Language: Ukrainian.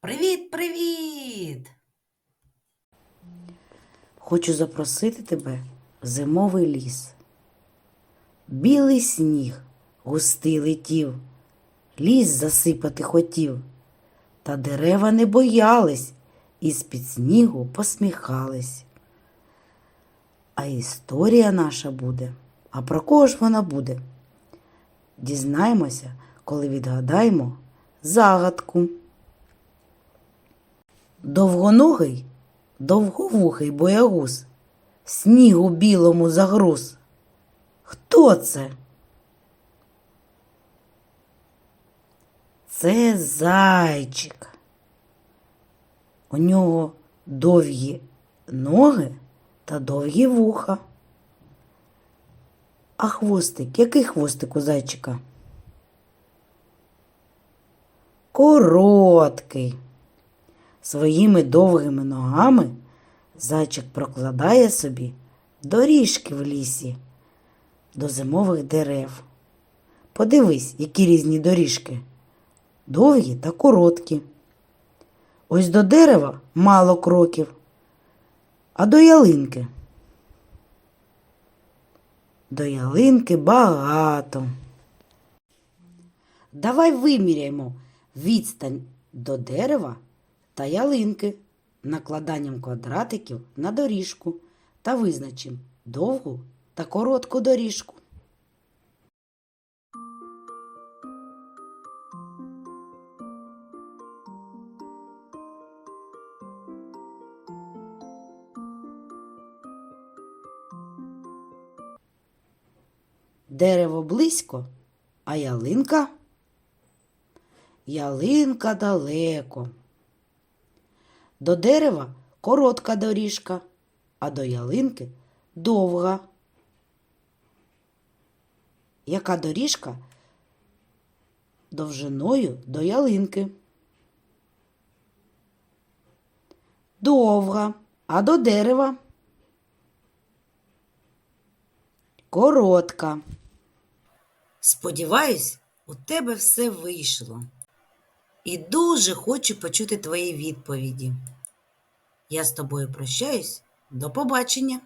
Привіт, привіт! Хочу запросити тебе в зимовий ліс. Білий сніг густий летів, ліс засипати хотів, та дерева не боялись і з-під снігу посміхались. А історія наша буде. А про кого ж вона буде? Дізнаємося, коли відгадаємо загадку. Довгоногий, довговухий боягуз, снігу білому загруз. Хто це? Це зайчик. У нього довгі ноги та довгі вуха. А хвостик, який хвостик у зайчика? Короткий. Своїми довгими ногами зайчик прокладає собі доріжки в лісі до зимових дерев. Подивись, які різні доріжки. Довгі та короткі. Ось до дерева мало кроків, а до ялинки. До ялинки багато. Давай виміряємо відстань до дерева та ялинки накладанням квадратиків на доріжку та визначимо довгу та коротку доріжку. Дерево близько, а ялинка? Ялинка далеко. До дерева коротка доріжка, а до ялинки довга. Яка доріжка довжиною до ялинки? Довга, а до дерева коротка. Сподіваюсь, у тебе все вийшло. І дуже хочу почути твої відповіді. Я з тобою прощаюсь. До побачення.